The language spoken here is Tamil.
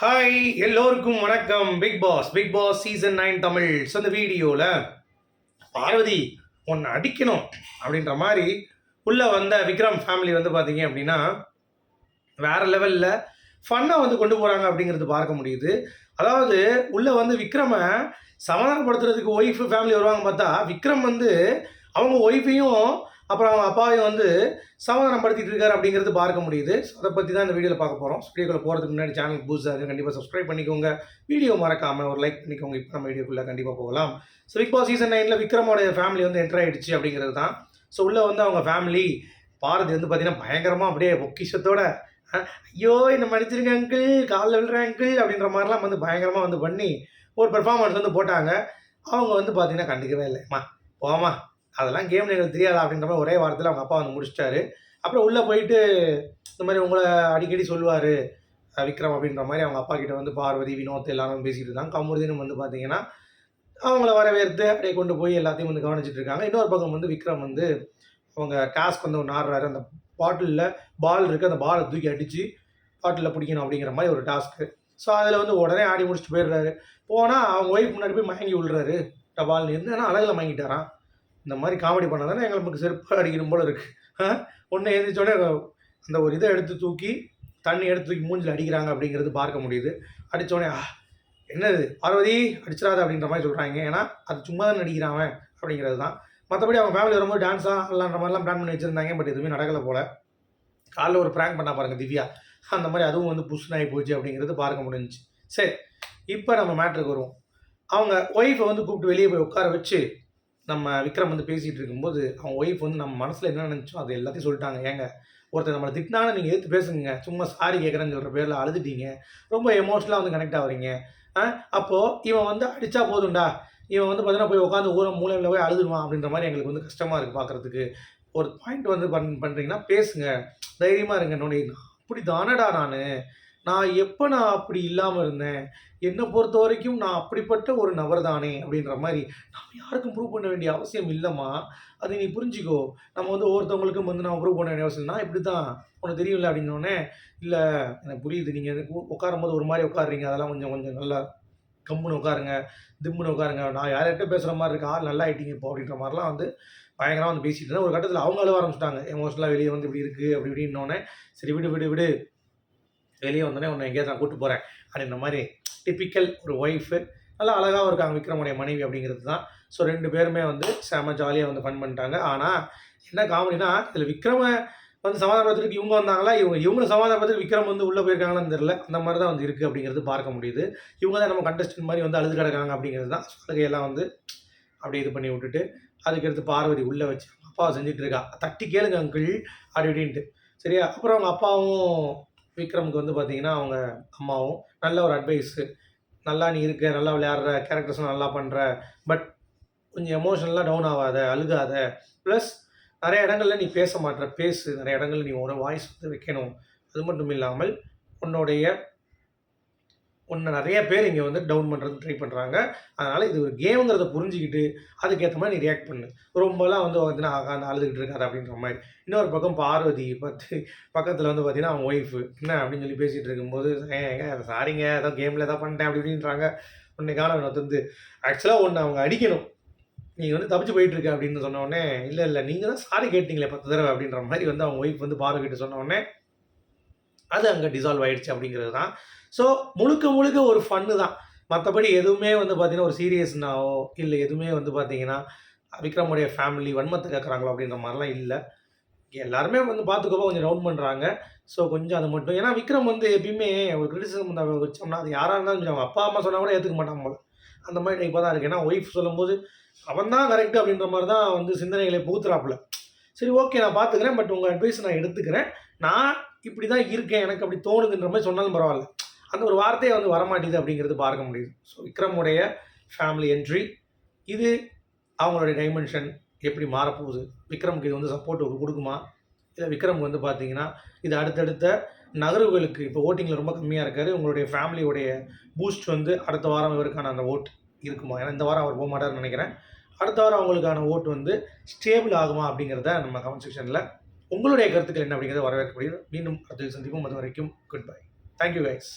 ஹாய் எல்லோருக்கும் வணக்கம். Bigg Boss Bigg Boss season nine Tamil. So அந்த வீடியோவில் பார்வதி ஒன்று அடிக்கணும் அப்படின்ற மாதிரி உள்ளே வந்த விக்ரம் ஃபேமிலி வந்து பார்த்தீங்க அப்படின்னா வேறு லெவலில் ஃபன்னாக வந்து கொண்டு போகிறாங்க அப்படிங்கிறது பார்க்க முடியுது. அதாவது உள்ளே வந்து விக்ரமை சமாதானப்படுத்துறதுக்கு ஒய்ஃபு ஃபேமிலி வருவாங்க பார்த்தா விக்ரம் வந்து அவங்க ஒய்ஃபையும் அப்புறம் அவங்க அப்பாவையும் வந்து சமாதானப்படுத்திட்டு இருக்காரு அப்படிங்கிறது பார்க்க முடியுது. அதை பற்றி தான் இந்த வீடியோவில் பார்க்க போகிறோம் வீடியோக்குள்ள போகிறதுக்கு முன்னாடி சேனல் புதுசாக இருக்குது கண்டிப்பாக சப்ஸ்கிரைப் பண்ணிக்கோங்க. வீடியோ மறக்காமல் ஒரு லைக் பண்ணிக்கோங்க. இப்போ நம்ம வீடியோக்குள்ளே கண்டிப்பாக போகலாம். ஸோ பிக் பாஸ் சீசன் நைனில் விக்ரமோட ஃபேமிலி வந்து என்டர் ஆகிடுச்சு அப்படிங்கிறது தான். ஸோ உள்ளே வந்து அவங்க ஃபேமிலி பாரதி வந்து பார்த்தீங்கன்னா பயங்கரமாக அப்படியே பொக்கிஷத்தோட ஐயோ என்ன மன்னிச்சிருங்க அங்கிள் காலில் விழுற அங்கிள் அப்படின்ற மாதிரிலாம் வந்து பயங்கரமாக வந்து பண்ணி ஒரு பெர்ஃபார்மன்ஸ் வந்து போட்டாங்க. அவங்க வந்து பார்த்தீங்கன்னா கண்டுக்கவே இல்லைம்மா போமா அதெல்லாம் கேம் எங்களுக்கு தெரியாதா அப்படின்ற மாதிரி ஒரே வாரத்தில் அவங்க அப்பா வந்து முடிச்சிட்டாரு. அப்புறம் உள்ளே போயிட்டு இந்த மாதிரி உங்களை அடிக்கடி சொல்லுவார் விக்ரம் அப்படின்ற மாதிரி அவங்க அப்பா கிட்ட வந்து பார்வதி வினோத் எல்லாரும் பேசிகிட்டு இருந்தாங்க கமுருதினும் வந்து பார்த்தீங்கன்னா அவங்கள வரவேற்று அப்படியே கொண்டு போய் எல்லாத்தையும் வந்து கவனிச்சிட்டு இருக்காங்க. இன்னொரு பக்கம் வந்து விக்ரம் வந்து அவங்க டாஸ்க் வந்து ஒன்று ஆடுறாரு. அந்த பாட்டிலில் பால் இருக்குது அந்த பாலை தூக்கி அடித்து பாட்டிலில் பிடிக்கணும் அப்படிங்கிற மாதிரி ஒரு டாஸ்க்கு ஸோ அதில் வந்து உடனே ஆடி முடிச்சுட்டு போயிடுறாரு. போனால் அவங்க ஒய்ஃப் முன்னாடி போய் மயங்கி விழுறாரு. டபால்னு என்னன்னா அழகில் மயங்கிட்டாரான் இந்த மாதிரி காமெடி பண்ணால் தானே எங்களுக்கு செருப்பு அடிக்கணும் போல இருக்குது ஒன்று எழுந்திரிச்சோடனே அந்த ஒரு இதை எடுத்து தூக்கி தண்ணி எடுத்து தூக்கி மூஞ்சில் அடிக்கிறாங்க அப்படிங்கிறது பார்க்க முடியுது. அடித்தோடனே என்னது? பார்வதி அடிச்சிடாத அப்படின்ற மாதிரி சொல்கிறாங்க ஏன்னா அது சும்மா தான் நடிக்கிறான் அவன் அப்படிங்கிறது தான். மற்றபடி அவங்க ஃபேமிலி வரும்போது டான்ஸாக அல்லான்ற மாதிரிலாம் பிளான் பண்ணி வச்சுருந்தாங்க பட் எதுவுமே நடக்கலை போல். காலைல ஒரு ப்ராங்க் பண்ணா பாருங்கள் திவ்யா. அந்த மாதிரி அதுவும் வந்து புஷ்னாகி போச்சு அப்படிங்கிறது பார்க்க முடிஞ்சிச்சு. சரி இப்போ நம்ம மேட்ருக்கு வருவோம். அவங்க ஒய்ஃபை வந்து கூப்பிட்டு வெளியே போய் உட்கார வச்சு நம்ம விக்ரம் வந்து பேசிகிட்டு இருக்கும்போது அவங்க ஒய்ஃப் வந்து நம்ம மனசில் என்ன நினச்சோ அது எல்லாத்தையும் சொல்லிட்டாங்க. ஏங்க ஒருத்தர் நம்மளை திட்டினாலும் நீங்கள் எடுத்து பேசுங்க சும்மா சாரி கேட்குறேன்னு சொல்கிற பேரில் அழுதுட்டீங்க. ரொம்ப எமோஷ்னலாக வந்து கனெக்ட் ஆகுறீங்க ஆ அப்போது இவன் வந்து அடித்தா போதும்டா. இவன் வந்து பார்த்தீங்கன்னா போய் உட்காந்து ஊரம் மூலையில் போய் அழுதுடுவான் அப்படின்ற மாதிரி எங்களுக்கு வந்து கஷ்டமாக இருக்குது பார்க்குறதுக்கு ஒரு பாயிண்ட் வந்து பண் பண்ணுறீங்கன்னா பேசுங்க. தைரியமாக இருங்க. நோடி அப்படி தானடா நான்? நான் எப்போ நான் அப்படி இல்லாமல் இருந்தேன்? என்னை பொறுத்த வரைக்கும் நான் அப்படிப்பட்ட ஒரு நபர் தானே அப்படின்ற மாதிரி நம்ம யாருக்கும் ப்ரூவ் பண்ண வேண்டிய அவசியம் இல்லைம்மா. அது நீ புரிஞ்சுக்கோ. நம்ம வந்து ஒவ்வொருத்தவங்களுக்கும் வந்து நம்ம ப்ரூவ் பண்ண வேண்டிய அவசியம் நான் இப்படி தான் உனக்கு தெரியல அப்படின்னோடனே இல்லை எனக்கு புரியுது. நீங்கள் உட்காரும் போது ஒரு மாதிரி உட்காருறீங்க. அதெல்லாம் கொஞ்சம் கொஞ்சம் நல்லா கம்முன்னு உட்காருங்க திம்முன்னு உட்காருங்க. நான் யார்கிட்ட பேசுகிற மாதிரி இருக்கா? ஆள் நல்லா ஆகிட்டீங்க இப்போ. அப்படின்ற மாதிரிலாம் வந்து பயங்கரமாக வந்து பேசிட்டு இருந்தேன். ஒரு கட்டத்தில் அவங்க அழுவ ஆரம்பிச்சிட்டாங்க. எமோஷனலாக வெளியே வந்து இப்படி இருக்குது அப்படி இப்படின்னோடனே சரி விடு விடு விடு. வெளியே வந்தோடனே உன்னை எங்கேயாவது நான் கூப்பிட்டு போகிறேன் அப்படின்ற மாதிரி டிப்பிக்கல் ஒரு ஒய்ஃபு நல்லா அழகாகவும் இருக்காங்க விக்ரமுடைய மனைவி அப்படிங்கிறது தான். ஸோ ரெண்டு பேருமே வந்து செம ஜாலியாக வந்து ஃபன் பண்ணிட்டாங்க. ஆனால் என்ன காமெடினா இதில் விக்ரம வந்து சமாதானப்படுத்துறதுக்கு இவங்க வந்தாங்களா? இவங்க இவங்க சமாதானத்துக்கு விக்ரம் வந்து உள்ளே போயிருக்காங்களான்னு தெரியல. அந்த மாதிரி தான் வந்து இருக்குது அப்படிங்கிறது பார்க்க முடியுது. இவங்க தான் நம்ம கண்டஸ்டன்ட் மாதிரி வந்து அழுது கிடக்காங்க அப்படிங்கிறது தான். சலுகையெல்லாம் வந்து அப்படி இது பண்ணி விட்டுட்டு அதுக்கடுத்து பார்வதி உள்ளே வச்சு அப்பாவை செஞ்சுட்டு இருக்கா? தட்டி கேளுங்க அங்கிள் அப்படி இப்படின்ட்டு. சரியா? அப்புறம் அவங்க அப்பாவும் விக்ரமுக்கு வந்து பார்த்தீங்கன்னா அவங்க அம்மாவும் நல்ல ஒரு அட்வைஸு நல்லா நீ இருக்க நல்லா விளையாடுற கேரக்டர்ஸும் நல்லா பண்ணுற பட் கொஞ்சம் எமோஷனலாக டவுன் ஆகாத அழுகாத. ப்ளஸ் நிறைய இடங்களில் நீ பேச மாட்டேற பேசு. நிறைய இடங்களில் நீ ஒரு வாய்ஸ் வந்து வைக்கணும். அது மட்டும் இல்லாமல் உன்னுடைய ஒன்று நிறைய பேர் இங்கே வந்து டவுன் பண்ணுறது ட்ரை பண்ணுறாங்க அதனால் இது ஒரு கேமுங்கிறத புரிஞ்சுக்கிட்டு அதுக்கேற்ற மாதிரி நீ ரியாக்ட் பண்ணு. ரொம்பலாம் வந்து பார்த்தீங்கன்னா ஆகாந்து அழுதுகிட்டு இருக்காது அப்படின்ற மாதிரி. இன்னொரு பக்கம் பார்வதி பத்து பக்கத்தில் வந்து பார்த்தீங்கன்னா அவங்க ஒய்ஃபு என்ன? அப்படின்னு சொல்லி பேசிகிட்டு இருக்கும்போது ஏங்க சாரிங்க ஏதோ கேமில் ஏதோ பண்ணிட்டேன் அப்படி இப்படின்றாங்க உன்னை காண வந்து ஆக்சுவலாக ஒன்று அவங்க அடிக்கணும். நீங்கள் வந்து தப்பிச்சு போயிட்டுருக்க அப்படின்னு சொன்ன உடனே இல்லை இல்லை நீங்கள் தான் சாரி கேட்டீங்களே பத்து தடவை அப்படின்ற மாதிரி வந்து அவங்க ஒய்ஃப் வந்து பார்வை கிட்ட சொன்ன உடனே அது அங்கே டிசால்வ் ஆகிடுச்சு அப்படிங்கிறது தான். ஸோ முழுக்க முழுக்க ஒரு ஃபன்னு தான். மற்றபடி எதுவுமே வந்து பார்த்தீங்கன்னா ஒரு சீரியஸ்னாவோ இல்லை எதுவுமே வந்து பார்த்தீங்கன்னா விக்ரமுடைய ஃபேமிலி வன்மத்தை கேட்குறாங்களோ அப்படின்ற மாதிரிலாம் இல்லை. எல்லாருமே வந்து பார்த்துக்கோப்பா கொஞ்சம் ரவுண்ட் பண்ணுறாங்க ஸோ கொஞ்சம் அது மட்டும். ஏன்னா விக்ரம் வந்து எப்பயுமே ஒரு கிரிட்டிசிசம் வச்சோம்னா அது யாராக இருந்தாலும் கொஞ்சம் அவங்க அப்பா அம்மா சொன்னால் கூட ஏற்றுக்க மாட்டாங்க போல. அந்த மாதிரி டைப்பாக தான் இருக்குது ஏன்னா ஒய்ஃப் சொல்லும்போது அவன் தான் கரெக்ட் அப்படின்ற மாதிரி தான் வந்து சிந்தனைகளை புகுத்துறாப்புல. சரி ஓகே நான் பார்த்துக்கிறேன் பட் உங்கள் அட்வைஸ் நான் எடுத்துக்கிறேன். நான் இப்படி தான் இருக்கேன் எனக்கு அப்படி தோணுதுன்ற மாதிரி சொன்னாலும் பரவாயில்ல. அந்த ஒரு வார்த்தையை வந்து வரமாட்டேது அப்படிங்கிறது பார்க்க முடியுது. ஸோ விக்ரமுடைய ஃபேமிலி என்ட்ரி இது அவங்களுடைய டைமென்ஷன் எப்படி மாறப்போகுது? விக்ரமுக்கு இது வந்து சப்போர்ட் கொடுக்குமா? இல்லை விக்ரம் வந்து பார்த்தீங்கன்னா இது அடுத்தடுத்த நகர்வுகளுக்கு இப்போ ஓட்டிங்கில் ரொம்ப கம்மியாக இருக்காரு. உங்களுடைய ஃபேமிலியோடைய பூஸ்ட் வந்து அடுத்த வாரம் இவருக்கான அந்த ஓட் இருக்குமா? ஏன்னா இந்த வாரம் அவர் போக மாட்டார்னு நினைக்கிறேன். அடுத்த வாரம் அவங்களுக்கான ஓட்டு வந்து ஸ்டேபிள் ஆகுமா அப்படிங்கிறத நம்ம கமெண்ட் செக்ஷனில் உங்களுடைய கருத்துக்கள் என்ன அப்படிங்கிறத வரவேற்கப்படுகிறது மீண்டும் அடுத்த சந்திப்போம். அது வரைக்கும் குட் பை தேங்க்யூ கைஸ்